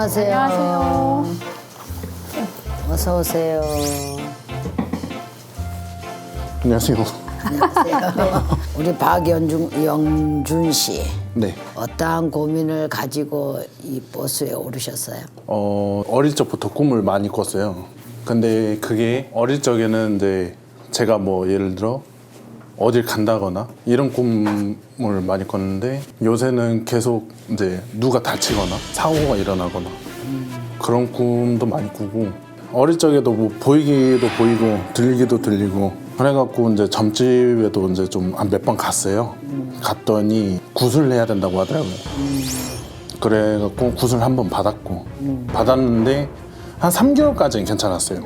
안녕하세요. 안녕하세요. 어서 오세요. 안녕하세요. 우리 박연중 영준 씨 네. 어떠한 고민을 가지고 이 버스에 오르셨어요? 어, 어릴 적부터 꿈을 많이 꿨어요. 근데 그게 어릴 적에는 이제 제가 뭐 예를 들어 어딜 간다거나 이런 꿈을 많이 꿨는데 요새는 계속 이제 누가 다치거나 사고가 일어나거나 그런 꿈도 많이 꾸고 어릴 적에도 뭐 보이기도 보이고 들리기도 들리고 그래갖고 이제 점집에도 이제 좀 몇 번 갔어요. 갔더니 굿을 해야 된다고 하더라고요. 그래갖고 굿을 한번 받았고 받았는데 한 3개월까지는 괜찮았어요.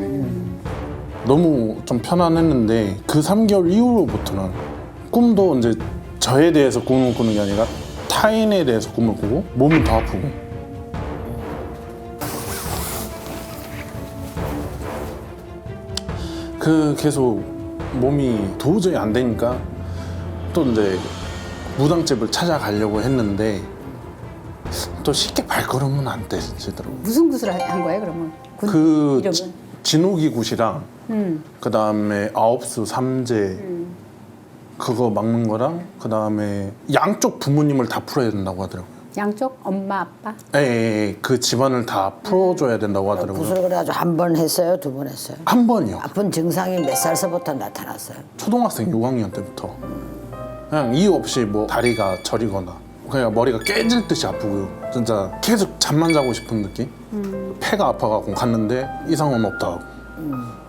너무 좀 편안했는데 그 3개월 이후로부터는 꿈도 이제 저에 대해서 꿈을 꾸는 게 아니라 타인에 대해서 꿈을 꾸고 몸이 더 아프고 그 계속 몸이 도저히 안 되니까 또 이제 무당집을 찾아가려고 했는데 또 쉽게 발걸음은 안 되시더라고요. 무슨 굿을 한 거예요, 그러면? 굿그 이름은? 지- 진호기 굿이랑 음. 그 다음에 아홉수 삼재 그거 막는 거랑 그 다음에 양쪽 부모님을 다 풀어야 된다고 하더라고요. 양쪽 엄마, 아빠. 예, 예, 예. 그 집안을 다 풀어줘야 된다고 하더라고요. 굿을 그래가지고 한 번 했어요? 두 번 했어요? 한 번이요. 아픈 증상이 몇 살서부터 나타났어요? 초등학생 6학년 때부터 그냥 이유 없이 뭐 다리가 저리거나 그냥 머리가 깨질 듯이 아프고요. 진짜 계속 잠만 자고 싶은 느낌. 폐가 아파갖고 갔는데 이상은 없다 하고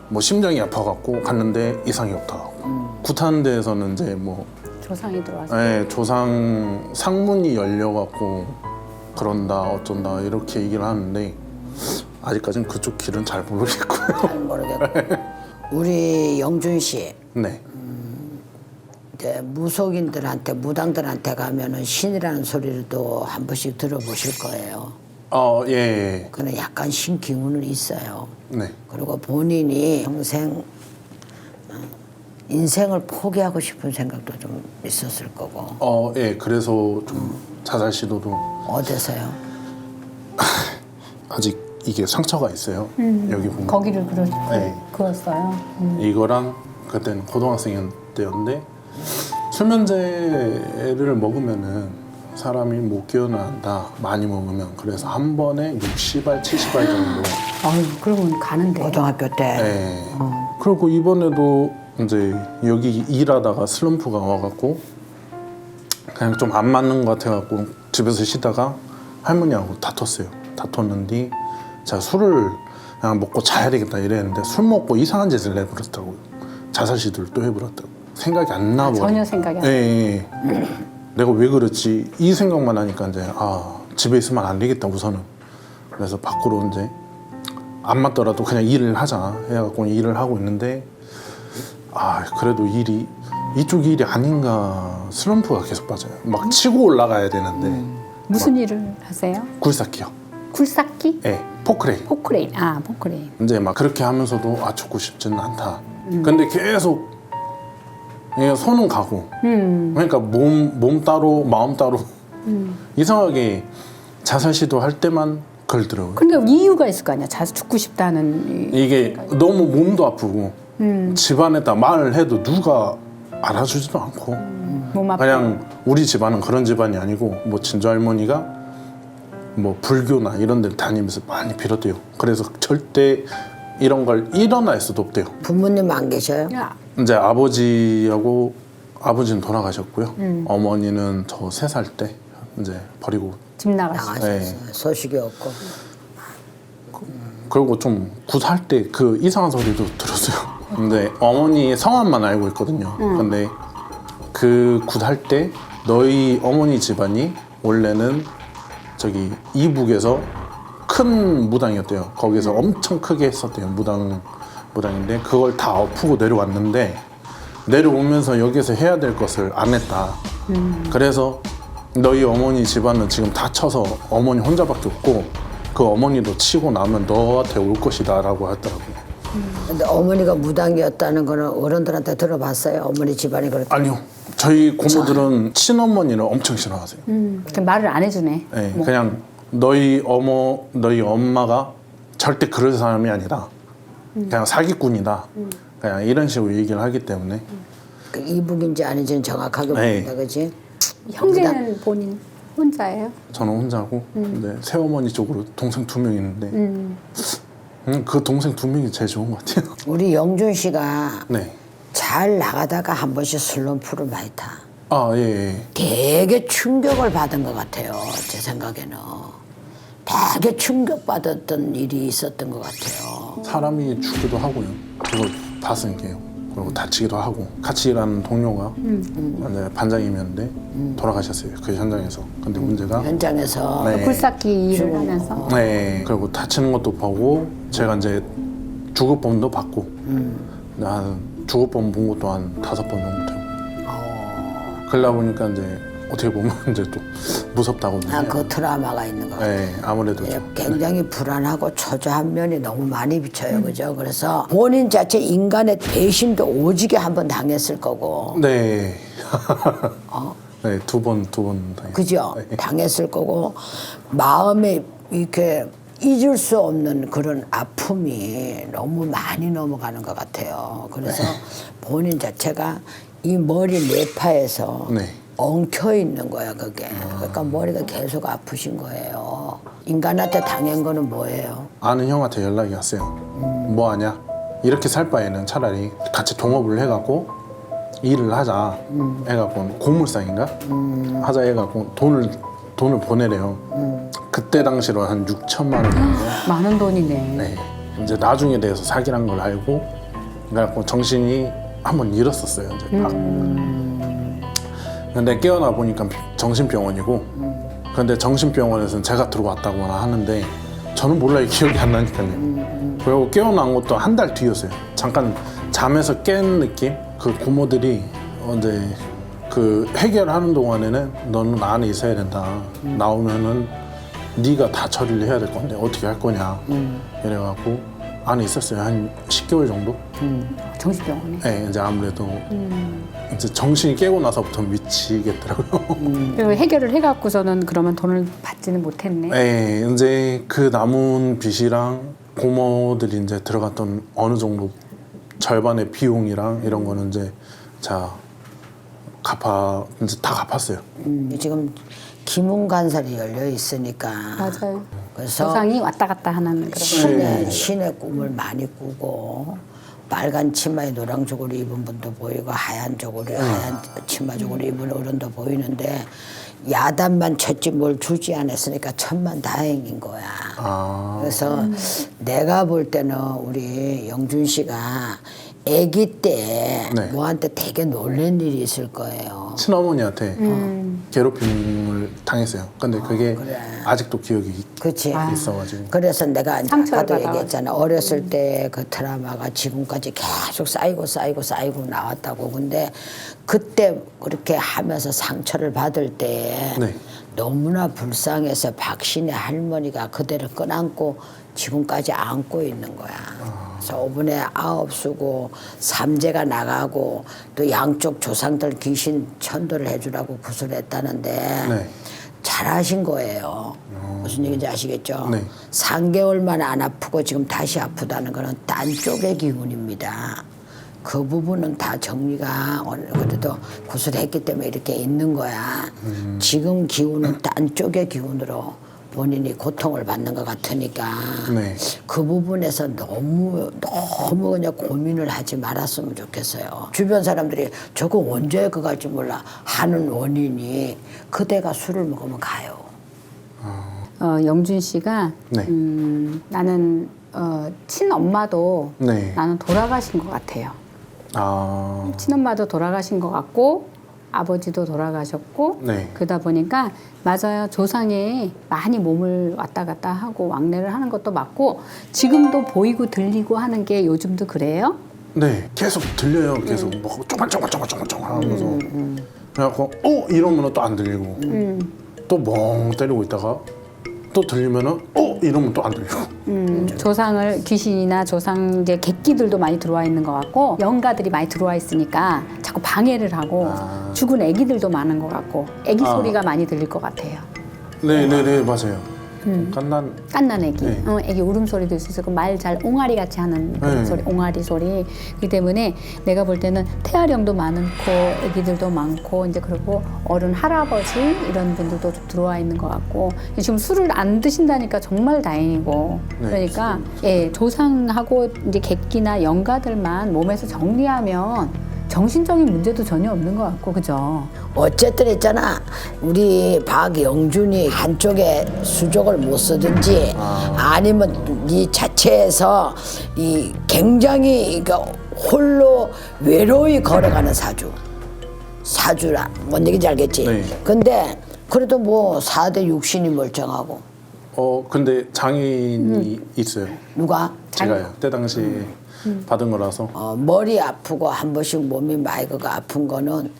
뭐 심장이 아파갖고 갔는데 이상이 없다 굿하는 데에서는 이제 뭐 조상이 들어와서. 예, 조상 상문이 열려갖고 그런다 어쩐다 이렇게 얘기를 하는데 아직까지는 그쪽 길은 잘 모르겠고요. 잘 모르겠고 우리 영준 씨 네. 이제 무속인들한테 무당들한테 가면은 신이라는 소리를 또 한 번씩 들어보실 거예요. 어, 예, 예. 그는 약간 신 기운은 있어요. 네. 그리고 본인이 평생 어, 인생을 포기하고 싶은 생각도 좀 있었을 거고 어, 예. 그래서 좀 자살 시도도 어디서요? 아직 이게 상처가 있어요. 여기 보면. 거기를 그러, 네. 그었어요. 이거랑 그때는 고등학생 때였는데 수면제를 먹으면은 사람이 못 깨어난다. 많이 먹으면 그래서 한 번에 60알, 70알 정도. 어휴, 그러면 가는데. 고등학교 때 예. 그리고 이번에도 이제 여기 일하다가 슬럼프가 와갖고 그냥 좀 안 맞는 것 같아갖고 집에서 쉬다가 할머니하고 다퉜어요. 다퉜는데 제가 술을 그냥 먹고 자야 되겠다 이랬는데 술 먹고 이상한 짓을 내버렸더라고요. 자살 시도를 또 해버렸다고. 생각이 안 나버려. 전혀 생각이 안 예, 예, 예. 내가 왜 그랬지 이 생각만 하니까 이제 아 집에 있으면 안 되겠다 우선은. 그래서 밖으로 이제 안 맞더라도 그냥 일을 하자 해갖고 일을 하고 있는데 아 그래도 일이 이쪽 일이 아닌가 슬럼프가 계속 빠져요. 막 치고 올라가야 되는데 무슨 일을 하세요? 굴삭기요. 굴삭기? 예, 포크레인. 포크레인. 아, 포크레인. 이제 막 그렇게 하면서도 아 죽고 싶지는 않다. 근데 계속 예, 손은 가고. 그러니까 몸, 몸 따로 마음 따로 이상하게 자살 시도할 때만 걸더라고요. 그러니까 이유가 있을 거 아니야. 자주 죽고 싶다는. 이- 이게 너무 몸도 아프고 집안에다 말을 해도 누가 알아주지도 않고 몸 아파. 그냥 우리 집안은 그런 집안이 아니고 뭐 친조 할머니가 뭐 불교나 이런 데를 다니면서 많이 빌었대요. 그래서 절대 이런 걸 일어날 수도 없대요. 부모님 안 계셔요? 야, 이제 아버지하고 아버지는 돌아가셨고요. 어머니는 저 세 살 때 이제 버리고 집. 나가셨어요. 네. 소식이 없고 그리고 좀 굿할 때그 이상한 소리도 들었어요. 근데 어머니 성함만 알고 있거든요. 근데 그 굿할 때 너희 어머니 집안이 원래는 저기 이북에서 큰 무당이었대요. 거기서 엄청 크게 했었대요. 무당 무당인데 그걸 다 엎고 내려왔는데 내려오면서 여기서 해야 될 것을 안 했다. 그래서 너희 어머니 집안은 지금 다 쳐서 어머니 혼자밖에 없고 그 어머니도 치고 나면 너한테 올 것이다 라고 하더라고요. 근데 어머니가 무당이었다는 거는 어른들한테 들어봤어요. 어머니 집안이 그렇다. 아니요. 저희 고모들은 친어머니를 엄청 싫어하세요. 음, 그 말을 안 해주네. 네, 그냥 너희 어머, 너희 엄마가 절대 그럴 사람이 아니다. 그냥 사기꾼이다. 그냥 이런 식으로 얘기를 하기 때문에 그 이북인지 아닌지는 정확하게 네. 모른다, 그지? 형제는 본인 혼자예요? 저는 혼자고 근데 새어머니 쪽으로 동생 두 명 있는데 음. 음, 그 동생 두 명이 제일 좋은 것 같아요. 우리 영준 씨가 네. 잘 나가다가 한 번씩 슬럼프를 많이 타. 아 예. 예. 되게 충격을 받은 것 같아요. 제 생각에는. 되게 충격받았던 일이 있었던 것 같아요. 사람이 죽기도 하고요. 그걸 봤으니까요. 그리고 다치기도 하고 같이 일하는 동료가 이제 반장님이었는데 돌아가셨어요. 그 현장에서. 근데 문제가 현장에서 네. 굴삭기 일을 하면서 네. 그리고 다치는 것도 보고 제가 이제 주급범도 받고 근데 한 주급범 본 것도 한 다섯 번 정도 되고. 그러다 보니까 이제 어떻게 보면 이제 또 무섭다거든요. 아, 그 트라우마가 있는 것 같아요. 네, 아무래도 예, 좀. 굉장히 불안하고 초조한 면이 너무 많이 비쳐요. 그죠? 그래서 본인 자체 인간의 배신도 오지게 한 번 당했을 거고. 네. 네, 두 번, 두 번 당했어요. 어? 그죠? 네. 당했을 거고 마음에 이렇게 잊을 수 없는 그런 아픔이 너무 많이 넘어가는 것 같아요. 그래서 본인 자체가 이 머리 뇌파에서 네. 엉켜 있는 거야 그게. 그러니까 머리가 계속 아프신 거예요. 인간한테 당한 거는 뭐예요? 아는 형한테 연락이 왔어요. 뭐 하냐? 이렇게 살 바에는 차라리 같이 동업을 해갖고 일을 하자. 해갖고 고물상인가? 하자 해갖고 돈을 돈을 보내래요. 그때 당시로 한 6천만 원 정도. 많은 돈이네. 네. 이제 나중에 대해서 사기란 걸 알고 그래갖고 정신이 한번 잃었었어요. 이제 막. 근데 깨어나 보니까 정신병원이고 근데 정신병원에서는 제가 들어왔다고나 하는데 저는 몰라요 기억이 안 나니까요. 그리고 깨어난 것도 한 달 뒤였어요. 잠깐 잠에서 깬 느낌? 그 고모들이 언제 그 해결하는 동안에는 너는 안에 있어야 된다. 나오면은 네가 다 처리를 해야 될 건데 어떻게 할 거냐. 이래갖고 안에 있었어요. 한 10개월 정도? 정신병원에. 네, 이제 아무래도 이제 정신이 깨고 나서부터 미치겠더라고요. 그리고 해결을 해갖고서는 그러면 돈을 받지는 못했네. 네, 이제 그 남은 빚이랑 고모들이 이제 들어갔던 어느 정도 절반의 비용이랑 이런 거는 이제 자 갚아 이제 다 갚았어요. 음, 지금 기문 간살이 열려 있으니까. 맞아요. 그래서 조상이 왔다 갔다 하는 그런. 신의, 신의 꿈을 많이 꾸고 빨간 치마에 노랑 저고리 입은 분도 보이고 하얀 저고리 하얀 치마 저고리 입은 어른도 보이는데 야단만 쳤지 뭘 주지 않았으니까 천만 다행인 거야. 아, 그래서 내가 볼 때는 우리 영준 씨가 아기 때 네. 뭐한테 되게 놀란 일이 있을 거예요. 친어머니한테 괴롭힘을 당했어요. 근데 그게 그래. 아직도 기억이 있- 그렇지. 있어가지고. 그래서 내가 이제 상처를 아까도 받아가지고. 얘기했잖아. 어렸을 때그 트라우마가 지금까지 계속 쌓이고 쌓이고 쌓이고 나왔다고. 근데 그때 그렇게 하면서 상처를 받을 때 네. 너무나 불쌍해서 박신의 할머니가 그대를 끈안고 지금까지 안고 있는 거야. 그래서 오분에 아홉 수고 삼재가 나가고 또 양쪽 조상들 귀신 천도를 해주라고 구슬했다는데 네. 잘하신 거예요. 무슨 얘기인지 아시겠죠? 네. 3개월만 안 아프고 지금 다시 아프다는 거는 딴 쪽의 기운입니다. 그 부분은 다 정리가 오늘 그래도 구슬했기 때문에 이렇게 있는 거야. 지금 기운은 딴 쪽의 기운으로 본인이 고통을 받는 것 같으니까 네. 그 부분에서 너무 너무 그냥 고민을 하지 말았으면 좋겠어요. 주변 사람들이 저거 언제 그 갈지 몰라 하는 원인이 그대가 술을 먹으면 가요. 어, 영준 씨가 네. 음, 나는 어, 친엄마도 네. 나는 돌아가신 것 같아요. 아, 친엄마도 돌아가신 것 같고 아버지도 돌아가셨고 네. 그러다 보니까 맞아요 조상에 많이 몸을 왔다 갔다 하고 왕래를 하는 것도 맞고 지금도 보이고 들리고 하는 게 요즘도 그래요? 네. 계속 들려요. 계속 뭐 쪼글쪼글쪼글쪼글 하면서. 그래갖고 어 이러면 또 안 들리고 또 멍 때리고 있다가 또 들리면은 어 이러면 또 안 들리고 음, 조상을 귀신이나 조상 이제 객기들도 많이 들어와 있는 것 같고 영가들이 많이 들어와 있으니까 자꾸 방해를 하고 죽은 애기들도 많은 것 같고 애기 아. 소리가 많이 들릴 것 같아요. 네네네 맞아요 깐난 깐난 애기, 네. 어, 애기 울음소리도 있었고 말 잘 옹알이 같이 하는 그런 네. 소리, 옹알이 소리. 그렇기 때문에 내가 볼 때는 태아령도 많고 애기들도 많고 이제 그리고 어른 할아버지 이런 분들도 좀 들어와 있는 것 같고 지금 술을 안 드신다니까 정말 다행이고 네, 그러니까 예 조상하고 이제 객기나 영가들만 몸에서 정리하면 정신적인 문제도 전혀 없는 것 같고 그죠? 어쨌든 있잖아. 우리 박영준이 한쪽에 수족을 못 쓰든지 아니면 이 자체에서 이 굉장히 그러니까 홀로 외로이 걸어가는 사주. 사주라. 뭔 얘기인지 알겠지? 네. 근데 그래도 뭐 4대 육신이 멀쩡하고. 어 근데 장인이 있어요. 누가? 제가요. 때 당시에 받은 거라서 어, 머리 아프고 한 번씩 몸이 마이그가 아픈 거는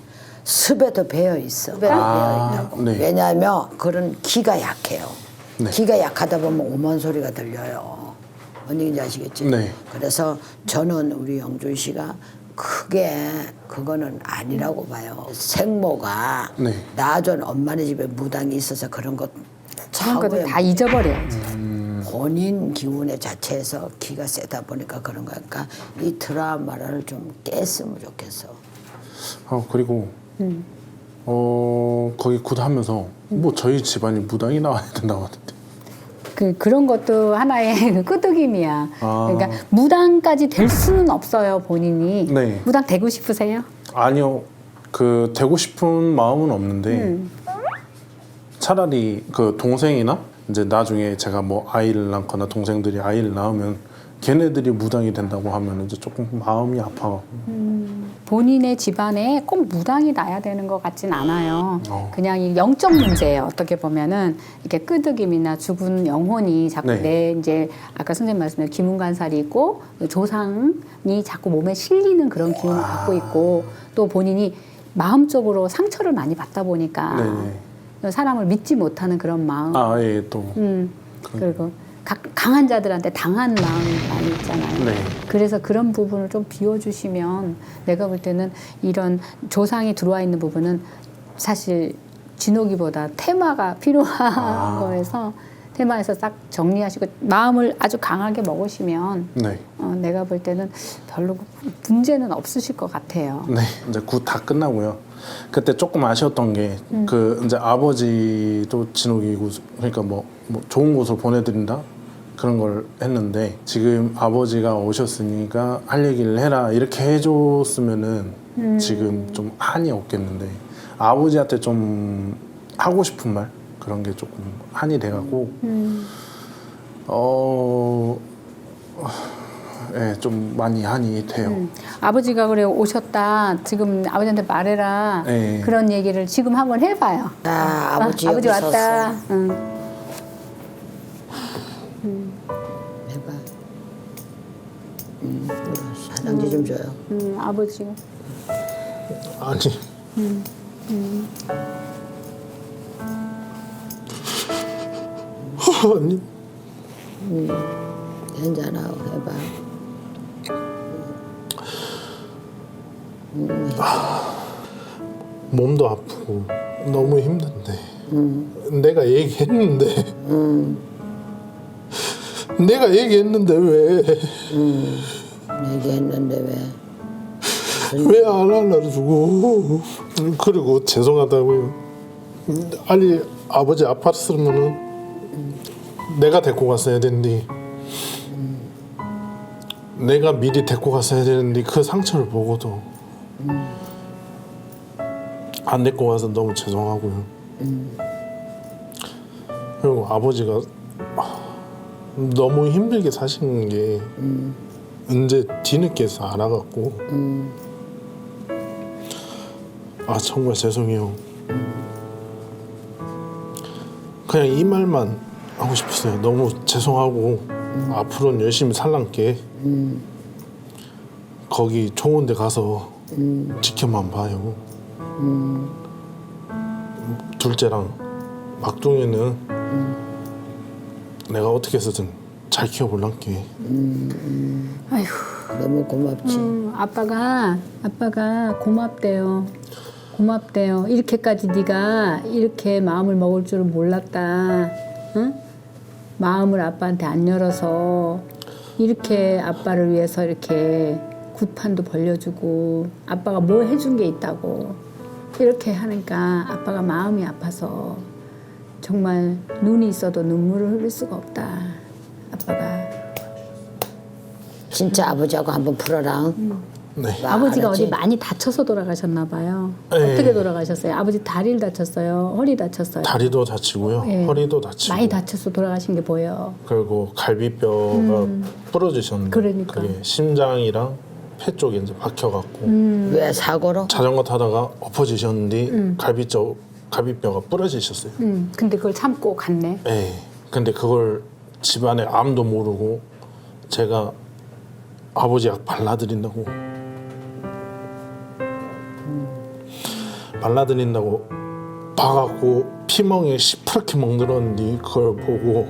습에도 배어 있어. 아. 네. 왜냐하면 그런 기가 약해요. 네. 기가 약하다 보면 오만 소리가 들려요. 뭔 얘기인지 아시겠지? 네. 그래서 저는 우리 영준 씨가 크게 그거는 아니라고 봐요. 생모가 네. 낳아준 엄마네 집에 무당이 있어서 그런 것 차후에 다 잊어버려야지. 본인 기운의 자체에서 기가 세다 보니까 그런 거니까 이 트라우마를 좀 깼으면 좋겠어. 아 그리고 어 거기 굿 하면서 뭐 저희 집안이 무당이 나와야 된다고 하던데 그 그런 것도 하나의 그 끄덕임이야. 아. 그러니까 무당까지 될 수는 없어요 본인이. 네. 무당 되고 싶으세요? 아니요 그 되고 싶은 마음은 없는데 차라리 그 동생이나 이제 나중에 제가 뭐 아이를 낳거나 동생들이 아이를 낳으면 걔네들이 무당이 된다고 하면 이제 조금 마음이 아파. 본인의 집안에 꼭 무당이 나야 되는 것 같진 않아요. 어. 그냥 이 영적 문제예요. 어떻게 보면은 이렇게 끄덕임이나 죽은 영혼이 자꾸 네. 내 이제 아까 선생님 말씀대로 기문관살이 있고 조상이 자꾸 몸에 실리는 그런 기운을 아. 갖고 있고 또 본인이 마음적으로 상처를 많이 받다 보니까 네네. 사람을 믿지 못하는 그런 마음. 아 예 또. 음, 그리고 가- 강한 자들한테 당한 마음이 많이 있잖아요. 네. 그래서 그런 부분을 좀 비워주시면 내가 볼 때는 이런 조상이 들어와 있는 부분은 사실 진호기보다 테마가 필요한 아. 거에서 테마에서 딱 정리하시고 마음을 아주 강하게 먹으시면 네. 어, 내가 볼 때는 별로 문제는 없으실 것 같아요. 네, 이제 굿 다 끝나고요. 그때 조금 아쉬웠던 게 그 이제 아버지도 진옥이고 그러니까 뭐, 뭐 좋은 곳으로 보내드린다? 그런 걸 했는데 지금 아버지가 오셨으니까 할 얘기를 해라 이렇게 해줬으면은 지금 좀 한이 없겠는데 아버지한테 좀 하고 싶은 말? 그런 게 조금 한이 돼갖고 어. 예, 좀 많이 한이 돼요. 음. 아버지가 그래 오셨다. 지금 아버지한테 말해라. 네. 그런 얘기를 지금 한번 해봐요. 아, 아버지 아, 아버지 여기 왔다. 섰어. 응. 해봐. 음. 사장지 좀 줘요. 음, 아버지가. 아니. 아니. 괜찮아. 해봐. 몸도 아프고 너무 힘든데. 내가 얘기했는데. 내가 얘기했는데 왜? 왜 얘기했는데 왜? 안 알아주고? 그리고 죄송하다고요. 아니 아버지 아팠으면은 내가 데리고 갔어야 되는데. 내가 미리 데리고 갔어야 되는데 그 상처를 보고도 안 데리고 가서 너무 죄송하고요. 그리고 아버지가 너무 힘들게 사시는 게 언제 뒤늦게서 알아갖고 아 정말 죄송해요. 그냥 이 말만 하고 싶었어요. 너무 죄송하고 앞으로는 열심히 살란게. 거기 좋은 데 가서 지켜만 봐요 둘째랑 막둥이는 내가 어떻게 해서든 잘 키워볼란게 아휴. 너무 고맙지. 음, 아빠가 아빠가 고맙대요. 고맙대요. 이렇게까지 네가 이렇게 마음을 먹을 줄은 몰랐다. 응? 마음을 아빠한테 안 열어서 이렇게 아빠를 위해서 이렇게 굿판도 벌려주고 아빠가 뭐 해준 게 있다고 이렇게 하니까 아빠가 마음이 아파서 정말 눈이 있어도 눈물을 흘릴 수가 없다. 아빠가 진짜 아버지하고 한번 풀어라. 네. 나 아버지가 알았지? 어디 많이 다쳐서 돌아가셨나 봐요. 네. 어떻게 돌아가셨어요? 아버지 다리를 다쳤어요. 허리 다쳤어요. 다리도 다치고요 네. 허리도 다치고 많이 다쳐서 돌아가신 게 보여. 그리고 갈비뼈가 부러지셨는데 그러니까. 게 심장이랑 폐 쪽에 이제 박혀갖고 왜 사고로? 자전거 타다가 엎어지셨는데 갈비뼈 갈비뼈가 부러지셨어요. 음, 근데 그걸 참고 갔네. 예. 근데 그걸 집안에 아무도 모르고 제가 아버지 약 발라드린다고 발라드린다고 봐갖고 피멍에 시퍼렇게 멍들었는데 그걸 보고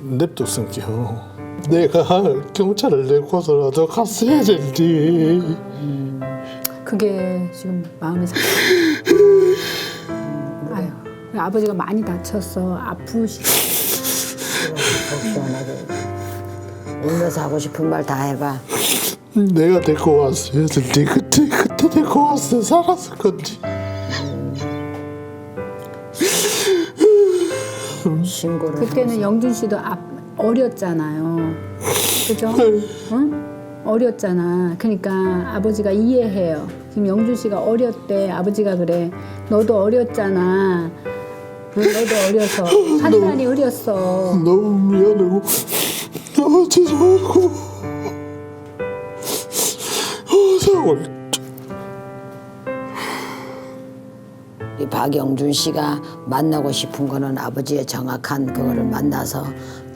냅뒀은게요. 내가 경찰을 내고서라도 갔어야 될지. 그게 지금 마음이 상. 아유, 아버지가 많이 다쳤어. 아프시. 속 시원하게. 울면서 하고 싶은 말 다 해봐. 내가 데리고 왔어야 될지 그때 그때 데리고 왔어 살았을 건지. 신고를. 그때는 영준 씨도 아, 어렸잖아요. 그죠? 응? 어렸잖아. 그러니까 아버지가 이해해요. 지금 영준 씨가 어렸대. 아버지가 그래. 너도 어렸잖아. 응, 너도 어려서 판단이 흐렸어. 너무 미안하고 너무 죄송하고 어, 세월 이 박영준 씨가 만나고 싶은 거는 아버지의 정확한 그거를 만나서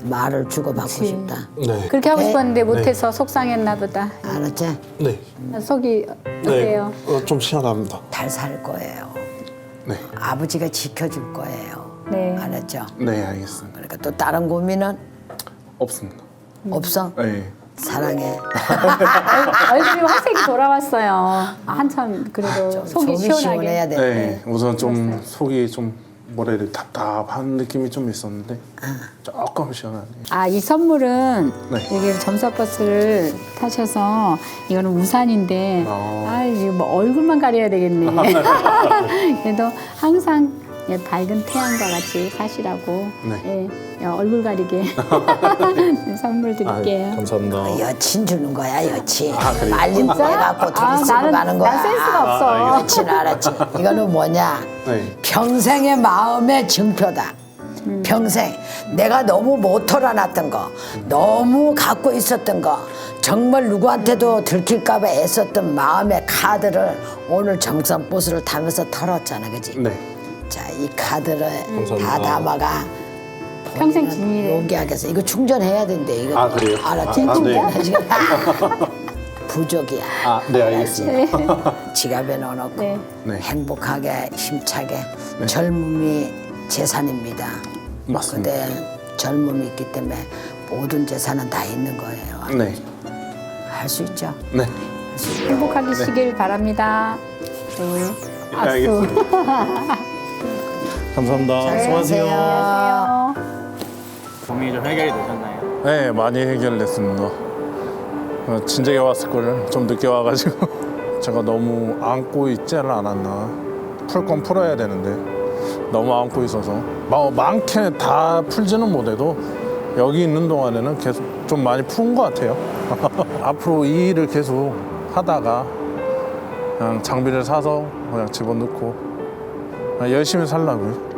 말을 주고받고 그치. 싶다. 네. 그렇게 하고 네. 싶었는데 못해서 속상했나 보다. 알았지? 네. 속이 어때요? 어, 좀 시원합니다. 잘 살 거예요. 네. 아버지가 지켜줄 거예요. 네. 알았죠? 네, 알겠습니다. 그러니까 또 다른 고민은 없습니다. 없어? 네. 사랑해. 얼굴이 화색이 돌아왔어요. 한참 그래도 속이 속이 시원하게. 시원해야 돼. 네, 우선 좀 속이 좀 뭐라 해야 돼 답답한 느낌이 좀 있었는데 조금 시원하네요. 아, 이 선물은 네. 여기 점사버스를 타셔서 이거는 우산인데 어. 아, 이거 뭐 얼굴만 가려야 되겠네. 그래도 항상 예, 밝은 태양과 같이 사시라고 네. 예, 얼굴 가리게 선물 드릴게요. 감사합니다. 여친 주는 거야 여친. 아? 말린 거 해갖고 아, 둘이 쓰고 나는 가는 거야. 난 센스가 없어. 여친 알았지? 이거는 뭐냐? 네. 평생의 마음의 증표다. 평생 내가 너무 못 털어놨던 거, 너무 갖고 있었던 거, 정말 누구한테도 들킬까 봐 애썼던 마음의 카드를 오늘 정선 버스를 타면서 털었잖아, 그지? 네. 자, 이 카드를 다 감사합니다. 담아가. 평생 지니래. 여기 하겠어. 이거 충전해야 된대. 이거 아, 그래요? 알았지? 아, 아, 네. 부족이야. 아, 네, 알겠습니다. 지갑에 넣어놓고 네. 네. 행복하게 힘차게 젊음이 재산입니다. 맞습니다. 근데 젊음이 있기 때문에 모든 재산은 다 있는 거예요. 네. 할 수 있죠. 네. 행복하시길 바랍니다. 네. 알겠습니다. 감사합니다. 수고하세요. 안녕하세요. 고민이 좀 해결이 되셨나요? 네, 많이 해결됐습니다. 어, 진작에 왔을 걸 좀 늦게 와가지고 제가 너무 안고 있지는 않았나. 풀 건 풀어야 되는데 너무 안고 있어서 뭐 많게 다 풀지는 못해도 여기 있는 동안에는 계속 좀 많이 푼 것 같아요. 앞으로 이 일을 계속 하다가 그냥 장비를 사서 그냥 집어넣고 열심히 살라고요.